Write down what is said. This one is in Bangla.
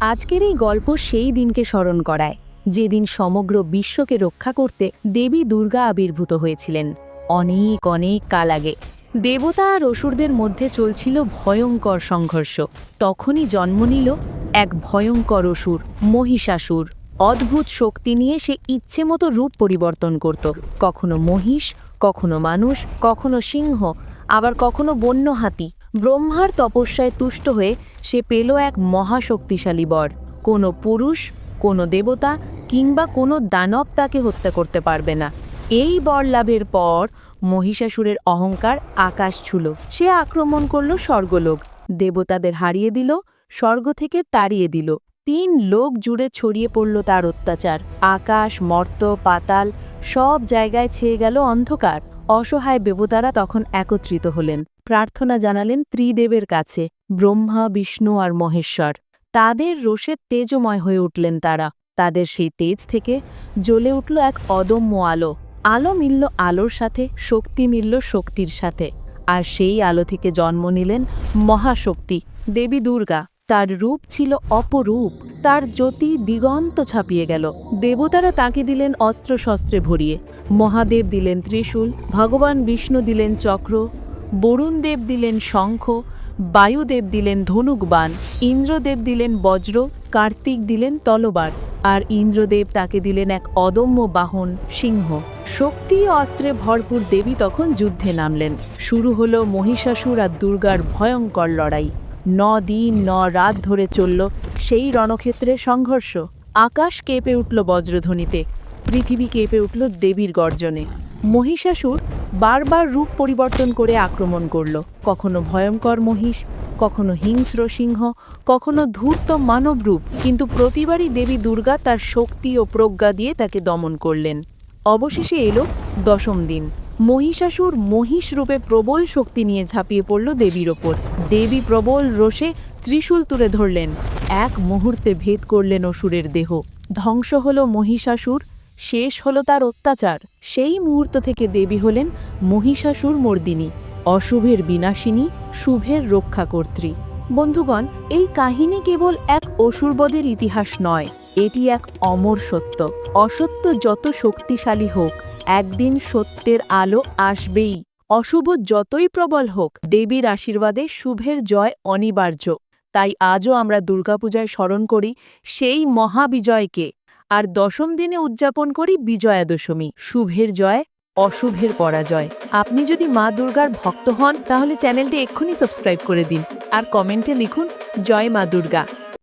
আজকের এই গল্প সেই দিনকে স্মরণ করায়, যেদিন সমগ্র বিশ্বকে রক্ষা করতে দেবী দুর্গা আবির্ভূত হয়েছিলেন। অনেক অনেক কাল আগে। দেবতা আর অসুরদের মধ্যে চলছিল ভয়ঙ্কর সংঘর্ষ। তখনই জন্ম নিল এক ভয়ঙ্কর অসুর, মহিষাসুর। অদ্ভুত শক্তি নিয়ে সে ইচ্ছে মতো রূপ পরিবর্তন করত। কখনো মহিষ, কখনো মানুষ, কখনো সিংহ, আবার কখনো বন্য হাতি। ব্রহ্মার তপস্যায় তুষ্ট হয়ে সে পেল এক মহাশক্তিশালী বর। কোনো পুরুষ, কোনো দেবতা কিংবা কোনো দানব তাকে হত্যা করতে পারবে না। এই বর লাভের পর মহিষাসুরের অহংকার আকাশ ছুল। সে আক্রমণ করল স্বর্গলোক। দেবতাদের হারিয়ে দিল, স্বর্গ থেকে তাড়িয়ে দিল। তিন লোক জুড়ে ছড়িয়ে পড়ল তার অত্যাচার। আকাশ, মর্ত, পাতাল সব জায়গায় ছেয়ে গেল অন্ধকার। অসহায় দেবতারা তখন একত্রিত হলেন। প্রার্থনা জানালেন ত্রিদেবের কাছে, ব্রহ্মা, বিষ্ণু আর মহেশ্বর। তাদের রোষে তেজময় হয়ে উঠলেন তারা। তাদের সেই তেজ থেকে জ্বলে উঠল এক অদম্য আলো। আলো মিলল আলোর সাথে, শক্তি মিলল শক্তির সাথে। আর সেই আলো থেকে জন্ম নিলেন মহাশক্তি, দেবী দুর্গা। তার রূপ ছিল অপরূপ। তার জ্যোতি দিগন্ত ছাপিয়ে গেল। দেবতারা তাকে দিলেন অস্ত্রশস্ত্রে ভরিয়ে। মহাদেব দিলেন ত্রিশূল, ভগবান বিষ্ণু দিলেন চক্র বরুণদেব দিলেন শঙ্খ বায়ুদেব দিলেন ধনুক বাণ ইন্দ্রদেব দিলেন বজ্র, কার্তিক দিলেন তলবার, আর ইন্দ্রদেব তাকে দিলেন এক অদম্য বাহন, সিংহ। শক্তি অস্ত্রে ভরপুর দেবী তখন যুদ্ধে নামলেন। শুরু হল মহিষাসুর আর দুর্গার ভয়ঙ্কর লড়াই। ন দিন ন রাত ধরে চলল সেই রণক্ষেত্রে সংঘর্ষ। আকাশ কেঁপে উঠল বজ্রধ্বনিতে, পৃথিবী কেঁপে উঠল দেবীর গর্জনে। মহিষাসুর বারবার রূপ পরিবর্তন করে আক্রমণ করল। কখনো ভয়ঙ্কর মহিষ, কখনো হিংস্র সিংহ, কখনো ধূর্ত মানব রূপ, কিন্তু প্রতিবারই দেবী দুর্গা তার শক্তি ও প্রজ্ঞা দিয়ে তাকে দমন করলেন। অবশেষে এলো দশম দিন। মহিষাসুর মহিষ রূপে প্রবল শক্তি নিয়ে ঝাঁপিয়ে পড়ল দেবীর ওপর। দেবী প্রবল রোষে ত্রিশূল তুলে ধরলেন। এক মুহূর্তে ভেদ করলেন অসুরের দেহ। ধ্বংস হল মহিষাসুর শেষ হলো তার অত্যাচার। সেই মুহূর্ত থেকে দেবী হলেন মহিষাসুর মর্দিনী, অশুভের বিনাশিনী, শুভের রক্ষাকর্ত্রী। বন্ধুগণ, এই কাহিনী কেবল এক অসুরবদের ইতিহাস নয়, এটি এক অমর সত্য। অসত্য যত শক্তিশালী হোক, একদিন সত্যের আলো আসবেই। অশুভ যতই প্রবল হোক, দেবীর আশীর্বাদে শুভের জয় অনিবার্য। তাই আজও আমরা দুর্গাপূজায় স্মরণ করি সেই মহাবিজয়কে। আর দশম দিনে উদযাপন করি বিজয়া দশমী শুভের জয়, অশুভের পরাজয়। আপনি যদি মা দুর্গার ভক্ত হন, তাহলে চ্যানেলটি এক্ষুনি সাবস্ক্রাইব করে দিন। আর কমেন্টে লিখুন, জয় মা দুর্গা।